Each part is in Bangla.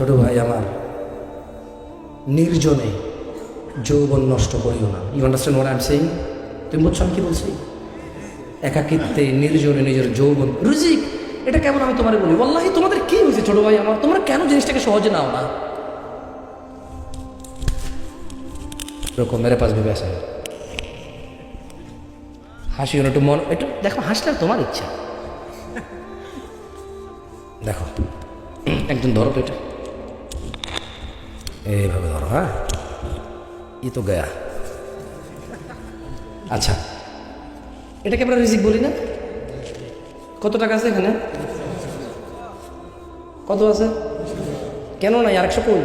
ছোট ভাই আমার, নির্জনে যৌবন নষ্ট করিও না। ইউ আন্ডারস্ট্যান্ড এম সেইং তুমি বুঝছ আমি কি বলছি একাকিত্বে নির্জনে নিজের যৌবন। রুজিক, এটা কেমন আমি তোমার বলি? বল্লাহি তোমাদের কি হয়েছে ছোট ভাই আমার? তোমরা কেন জিনিসটাকে সহজে নাও না? এরকম মেরে পাশ ভেবে আসে। হাসি একটু মন, একটু দেখো, হাসলে তোমার ইচ্ছা। দেখো একজন ধরো তো এটা। এইভাবে ধরো হ্যাঁ? ই তো গয়া। আচ্ছা। এটাকে আমরা রিজিক বলি না? কত টাকা আছে এখানে? কত আছে? কেন নাই? আরেকশো কই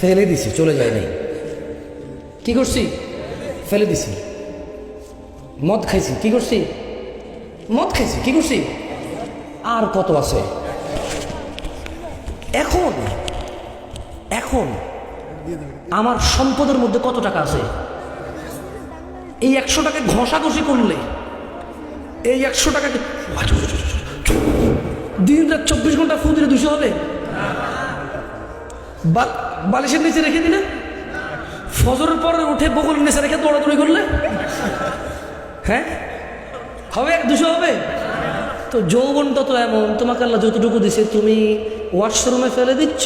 ফেলে দিছি, চলে যায় নাই। কি করছি? ফেলে দিছি। মদ খাইছি, কি করছি? মদ খাইছি, কি করছি? আর কত আছে? এখন? এখন আমার সম্পদের মধ্যে কত টাকা আছে? এই একশো টাকা ঘষাঘষি করলে, এই একশো টাকাকে দিন রাত চব্বিশ ঘণ্টা ফু দিলে দুশো হবে? বালিশের নিচে রেখে দিলে? ফজরের পরে উঠে বগল নিচে রেখে দৌড়াদৌড়ি করলে? হ্যাঁ? হবে? এক দুশো হবে? তো যৌবনটা তো এমন, তোমাকে আল্লাহ যতটুকু দিছে, তুমি ওয়াশরুমে ফেলে দিচ্ছ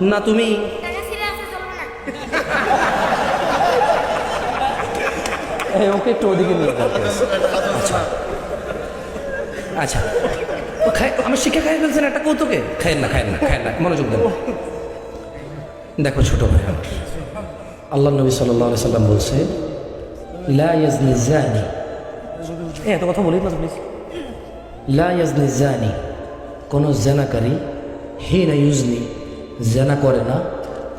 না তুমি? ওকে একটু ওদিকে নিয়ে আচ্ছা। আচ্ছা। ও খাই আমি শিখে খাই ফেলছেন একটা কৌতুকে? খায়েন না খায়েন না খায়েন না মনোযোগ দেন। দেখো ছোট ভাই আমার। আল্লাহ নবী সাল্লাহ সাল্লাম বলছে জানি এত কথা বলি না প্লিজ লা ইয়াজনি জানি কোনো জেনাকারী হে না ইউজনি। জেনা করে না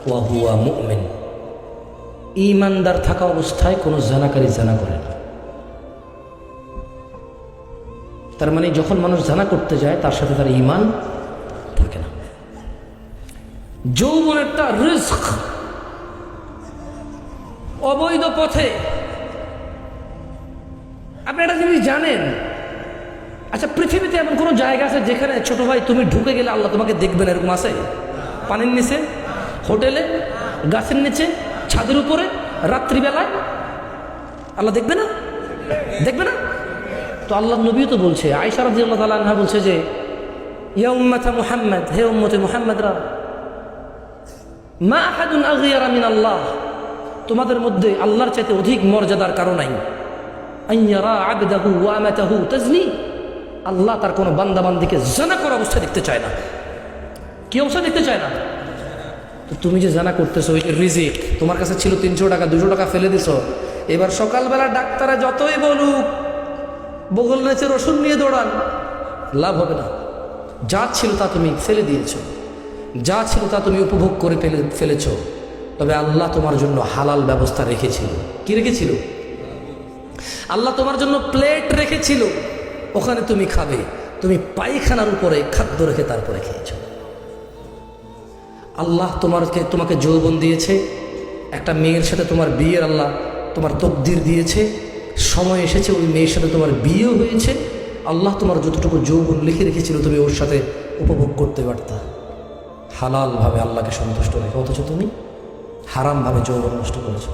ওয়া হুয়া মুমিন। ইমানদার থাকা অবস্থায় কোনো জানাকারী জানা করে না। তার মানে যখন মানুষ জানা করতে যায়, তার সাথে তার ইমান থাকে না। যৌবন একটা রিস্ক। অবৈধ পথে। আপনি একটা জিনিস জানেন? আচ্ছা পৃথিবীতে এমন কোনো জায়গা আছে যেখানে ছোট ভাই তুমি ঢুকে গেলে আল্লাহ তোমাকে দেখবেন, এরকম আছে? পানির নিচে, হোটেলে, গাছের নিচে, ছাদের উপরে, রাত্রিবেলায়। আল্লাহ দেখবে না? দেখবে না? তো আল্লাহ নবীও তো বলছে আয়সা রাজি আল্লাহ তালা আনহা বলছে যে, ইয়া উম্মাথা মুহাম্মদ, হে উম্মতে মুহাম্মদরা, মা আহাদুন আগিয়ারা মিন আল্লাহ তোমাদের মধ্যে আল্লাহর চাইতে অধিক মর্যাদার কারণ নাই। আইয়ারা আবদাহু ওয়া আমাতাহু তাজনি, আল্লাহ তার কোনো বান্দা বান্দিকে জানা করা অবস্থা দেখতে চায় না। কি অবস্থা দেখতে চায় না। তো তুমি যে জানা করতেছো, ওই রিজিক, তোমার কাছে ছিল তিনশো টাকা, দুশো টাকা ফেলে দিছো। এবার সকালবেলা ডাক্তারে যতই বলুক, বগল নেচের ওষুধ নিয়ে দৌড়ান, লাভ হবে না। যা ছিল তা তুমি ফেলে দিয়েছ। যা ছিল তা তুমি উপভোগ করে ফেলে, ফেলেছ। তবে আল্লাহ তোমার জন্য হালাল ব্যবস্থা রেখেছিল। কি রেখেছিল? আল্লাহ তোমার জন্য প্লেট রেখেছিল। ওখানে তুমি খাবে। তুমি পায়খানার উপরে খাদ্য রেখে তারপরে খেয়েছো। আল্লাহ তোমারকে, তোমাকে যৌবন দিয়েছে, একটা মেয়ের সাথে তোমার বিয়ের আল্লাহ তোমার তকদির দিয়েছে, সময় এসেছে, ওই মেয়ের সাথে তোমার বিয়েও হয়েছে, আল্লাহ তোমার যতটুকু যৌবন লিখে রেখেছিল তুমি ওর সাথে উপভোগ করতে পারতা। হালালভাবে আল্লাহকে সন্তুষ্ট রেখে, অথচ তুমি হারামভাবে যৌবন নষ্ট করেছ।